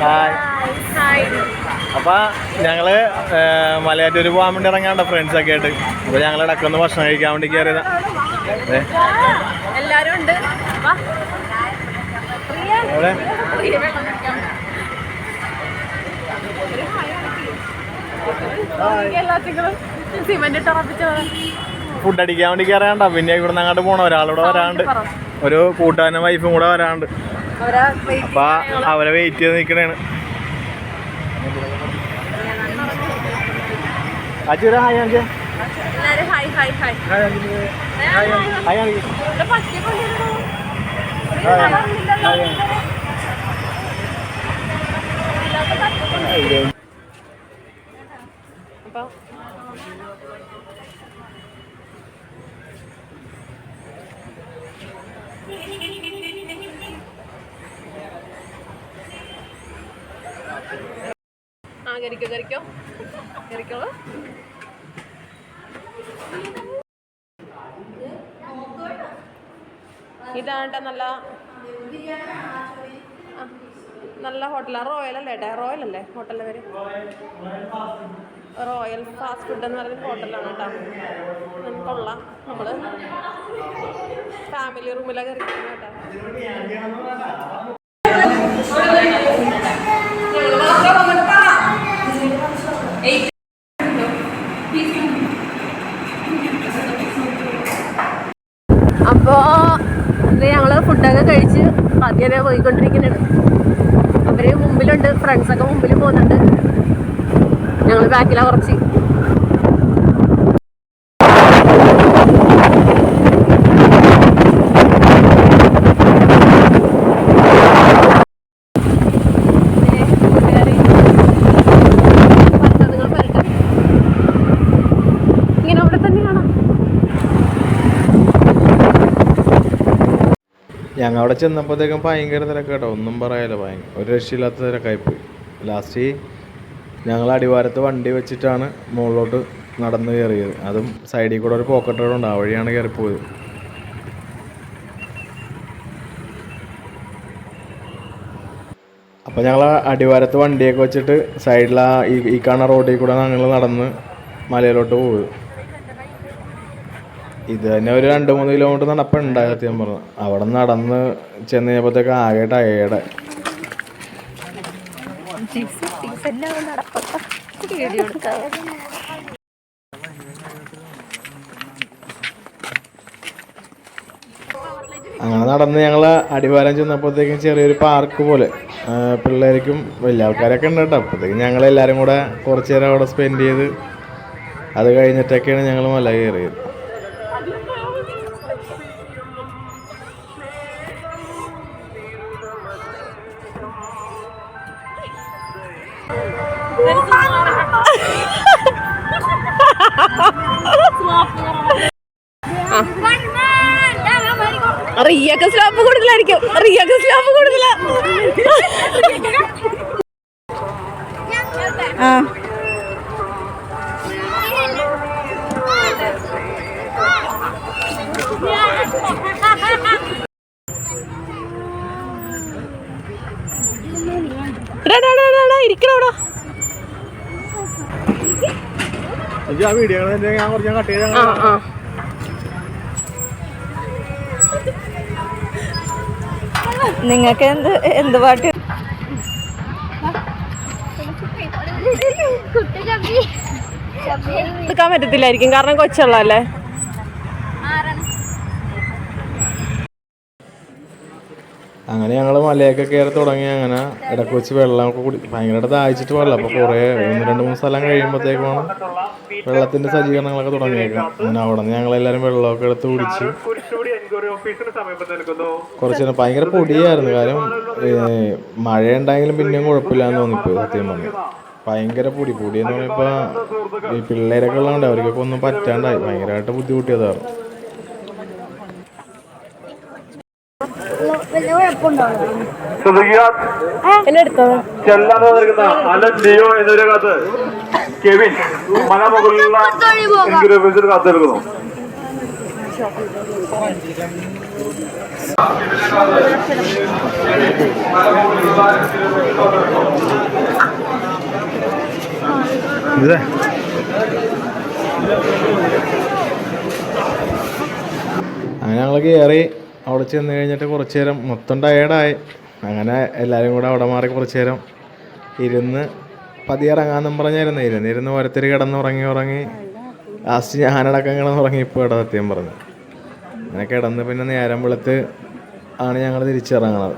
Hi അപ്പോൾ അപ്പൊ ഞങ്ങൾ ഏർ, മലയാറ്റൂര് പോകാൻ വേണ്ടി ഇറങ്ങാണ്ട ഫ്രണ്ട്സ് ഒക്കെ ആയിട്ട്. അപ്പൊ ഞങ്ങൾ ഇടക്കൊന്ന് ഭക്ഷണം കഴിക്കാൻ വേണ്ടി കയറിയതാ ഫുഡ് അടിക്കാൻ വേണ്ടി കയറാണ്ട പിന്നെ ഇവിടുന്ന് അങ്ങോട്ട് പോണം ഒരാളിവിടെ വരാണ്ട്. ഒരു കൂട്ടാനും വൈഫും കൂടെ വരാണ്ട്. അപ്പൊ അവരെ വെയിറ്റ് ചെയ്ത് നിക്കണാണ്. അച്ഛൻ ഹായ് അഞ്ചേ എല്ലാരും ഹായ് ഹായ് ഹായ്. ഹായ് അഞ്ചേ ഹായ് അഞ്ചേ ഇവിടെ പട്ടി കൊണ്ടിരുന്നു അപ്പൊ ആ കരിക്കോ കരിക്കോ ഇതാണ്ട ഇതാണ് നല്ല നല്ല ഹോട്ടലാണ് റോയൽ അല്ലേ ഏട്ടാ? റോയൽ അല്ലേ ഹോട്ടലിന്റെ പേര്? റോയൽ ഫാസ്റ്റ് ഫുഡ് എന്ന് പറയുന്ന ഹോട്ടലാണ് കേട്ടോ നമുക്കുള്ള കൊള്ളാം നമ്മൾ ഫാമിലി റൂമിലൊക്കെ ഇരിക്കുന്നത് കേട്ടോ അപ്പോൾ ഇത് ഞങ്ങൾ ഫുഡൊക്കെ കഴിച്ച് പതിയെ പോയിക്കൊണ്ടിരിക്കുന്നുണ്ട്. അവർ മുമ്പിലുണ്ട് ഫ്രണ്ട്സൊക്കെ മുമ്പിൽ പോകുന്നുണ്ട്. ഞങ്ങൾ ബാക്കിലാണ് കുറച്ച് ഇങ്ങനെ അവിടെ തന്നെയാണോ ഞങ്ങൾ അവിടെ ചെന്നപ്പോഴത്തേക്കും ഭയങ്കര തിരക്ക് കേട്ടോ ഒന്നും പറയാലോ ഭയങ്കര ഒരു രക്ഷയില്ലാത്ത തിരക്കായിപ്പോയി. ലാസ്റ്റ് ഞങ്ങൾ അടിവാരത്ത് വണ്ടി വെച്ചിട്ടാണ് മുകളിലോട്ട് നടന്ന് കയറിയത്. അതും സൈഡിൽ കൂടെ ഒരു പോക്കറ്റ് റോഡ് ഉണ്ട്. ആ വഴിയാണ് കയറിപ്പോയത്. അപ്പോൾ ഞങ്ങൾ അടിവാരത്ത് വണ്ടിയൊക്കെ വെച്ചിട്ട് സൈഡിൽ ആ ഈ കാണുന്ന റോഡിൽ കൂടെ ഞങ്ങൾ നടന്ന് മലയിലോട്ട് പോയത് ഇത് തന്നെ ഒരു രണ്ട് മൂന്ന് കിലോമീറ്റർ നടപ്പുണ്ടായി ഞാൻ പറഞ്ഞു. അവിടെ നടന്ന് ചെന്ന് കഴിഞ്ഞപ്പോഴത്തേക്ക് ആകെ ടയേർഡ് അങ്ങനെ നടന്ന് ഞങ്ങൾ അടിവാരം ചെന്നപ്പോഴത്തേക്കും ചെറിയൊരു പാർക്ക് പോലെ പിള്ളേർക്കും വലിയ ആൾക്കാരൊക്കെ ഉണ്ട് കേട്ടോ. അപ്പോഴത്തേക്കും ഞങ്ങൾ എല്ലാവരും കൂടെ കുറച്ച് നേരം അവിടെ സ്പെൻഡ് ചെയ്ത് അത് കഴിഞ്ഞിട്ടൊക്കെയാണ് ഞങ്ങൾ മല കയറിയത്. റിയൊക്കെ സ്ലോപ്പ് കൂടുതലായിരിക്കും. റിയൊക്കെ സ്ലോപ്പ് കൂടുതലാ. ആ. ഇരിക്കണവിടെ ആ വീഡിയോ ഞാൻ കുറച്ച് കട്ട് ചെയ്ത് ആ. നിങ്ങൾക്ക് എന്ത് എന്ത് പാട്ട്? എടുക്കാൻ പറ്റത്തില്ലായിരിക്കും. കാരണം കൊച്ചുള്ളല്ലേ അങ്ങനെ ഞങ്ങൾ മലയൊക്കെ കയറി തുടങ്ങി അങ്ങനെ ഇടയ്ക്ക് വെച്ച് വെള്ളമൊക്കെ കുടി ഭയങ്കരമായിട്ട് ദാഹിച്ചിട്ട് വെള്ളം. അപ്പോൾ കുറേ ഒന്ന് രണ്ട് മൂന്ന് സ്ഥലം കഴിയുമ്പോഴത്തേക്കാണ് വെള്ളത്തിന്റെ സജ്ജീകരണങ്ങളൊക്കെ തുടങ്ങിയേക്കാം അങ്ങനെ അവിടെ നിന്ന് ഞങ്ങളെല്ലാവരും വെള്ളമൊക്കെ എടുത്ത് കുടിച്ച് കുറച്ച് നേരം ഭയങ്കര പൊടിയായിരുന്നു കാര്യം. മഴ ഉണ്ടായെങ്കിലും പിന്നെയും കുഴപ്പമില്ലാന്ന് തോന്നിപ്പോ സത്യം പറഞ്ഞു. ഭയങ്കര പൊടി പൊടി എന്ന് പറയുമ്പോൾ ഈ പിള്ളേരൊക്കെ ഉള്ളതുകൊണ്ട് അവർക്കൊക്കെ ഒന്നും പറ്റാണ്ടായി. ഭയങ്കരമായിട്ട് കത്ത്. കെവിൻ മലമുകളിലുള്ള കാത്തിരിക്കുന്നു ഇതേ. അങ്ങനെ ഞങ്ങൾ കയറി അവിടെ ചെന്ന് കഴിഞ്ഞിട്ട് കുറച്ച് നേരം മൊത്തം ടയേർഡായി അങ്ങനെ എല്ലാവരും കൂടെ അവിടെ മാറി കുറച്ച് നേരം ഇരുന്ന് പതിയിറങ്ങാന്നും പറഞ്ഞായിരുന്നു. ഇരുന്ന് ഇരുന്ന് ഓരോരുത്തർ കിടന്ന് ഉറങ്ങി ഉറങ്ങി. ലാസ്റ്റ് ഞാനടക്കം കിടന്ന് ഉറങ്ങി ഇപ്പോൾ ഇവിടെ സത്യം പറഞ്ഞു. അങ്ങനെ കിടന്ന് പിന്നെ നേരം വെളുത്ത് ആണ് ഞങ്ങൾ തിരിച്ചിറങ്ങണത്.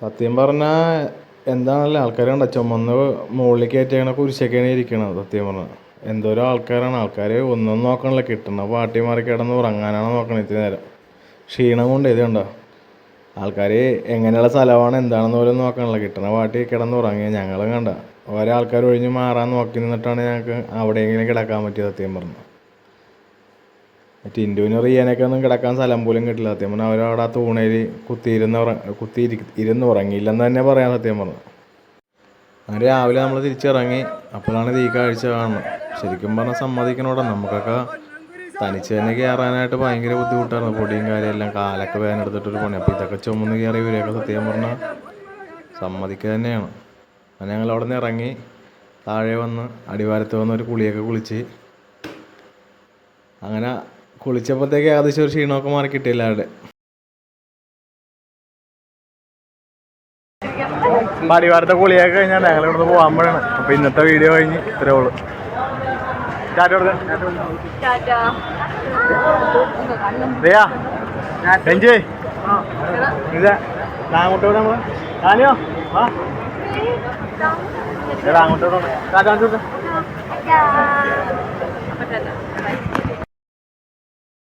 സത്യം പറഞ്ഞാൽ എന്താണല്ലോ ആൾക്കാർ കണ്ട ചുമന്ന് മുകളിലേക്ക് കയറ്റിയാണ് കുരിശൊക്കെയാണ് ഇരിക്കണത് സത്യം പറഞ്ഞാൽ എന്തോരം ആൾക്കാരാണ് ആൾക്കാർ ഒന്നും നോക്കണില്ല. കിട്ടുന്ന പാട്ടി മാറി കിടന്ന് ഉറങ്ങാനാണ് നോക്കണത് ഇത്തിരി നേരം. ക്ഷീണം കൊണ്ട് ഇത് കണ്ടോ? ആൾക്കാർ എങ്ങനെയുള്ള സ്ഥലമാണ് എന്താണെന്ന് പോലും നോക്കണില്ല. കിട്ടണ പാട്ടി കിടന്ന് ഉറങ്ങിയ ഞങ്ങളും കണ്ട. ഓരോ ആൾക്കാർ ഒഴിഞ്ഞ് മാറാൻ നോക്കി നിന്നിട്ടാണ് ഞങ്ങൾക്ക് അവിടെയെങ്കിലും കിടക്കാൻ പറ്റിയത് സത്യം പറഞ്ഞു. ടിൻഡുവിന് റിയാനൊക്കെ ഒന്നും കിടക്കാൻ സ്ഥലം പോലും കിട്ടില്ല. സത്യം പറഞ്ഞാൽ അവരവിടെ ആ തൂണയിൽ കുത്തിയിരുന്ന് കുത്തി ഇരുന്ന് ഉറങ്ങിയില്ലെന്ന് തന്നെ പറയാൻ സത്യം പറഞ്ഞു. അങ്ങനെ രാവിലെ നമ്മൾ തിരിച്ചിറങ്ങി അപ്പോഴാണ് ഈ കാഴ്ച കാണുന്നത്. ശരിക്കും പറഞ്ഞാൽ സമ്മതിക്കണോടെ. നമുക്കൊക്കെ തനിച്ച് തന്നെ കയറാനായിട്ട് ഭയങ്കര ബുദ്ധിമുട്ടായിരുന്നു പൊടിയും കാര്യമെല്ലാം കാലൊക്കെ വേനെടുത്തിട്ടൊരു പണി അപ്പോൾ ഇതൊക്കെ ചുമന്ന് കയറി ഇവരെയൊക്കെ സത്യം പറഞ്ഞാൽ സമ്മതിക്കുക തന്നെയാണ്. അങ്ങനെ ഞങ്ങൾ അവിടെ നിന്ന് ഇറങ്ങി താഴെ വന്ന് അടിവാരത്ത് വന്ന് ഒരു കുളിയൊക്കെ കുളിച്ച് അങ്ങനെ കുളിച്ചപ്പോഴത്തേക്ക് ഏകദേശം ഒരു ക്ഷീണമൊക്കെ മാറി കിട്ടിയില്ല അവിടെ അടിവാരത്തെ കുളിയൊക്കെ കഴിഞ്ഞാൽ ഞങ്ങൾ പോകാൻ പോവാണ്. അപ്പോൾ ഇന്നത്തെ വീഡിയോ കഴിഞ്ഞ് ഇത്രേ ഉള്ളൂ. എൻജോയ് ഇതാ അങ്ങോട്ട് വിടാം നമ്മൾ. ആനിയോ ആ എടാ അങ്ങോട്ട് വിടാം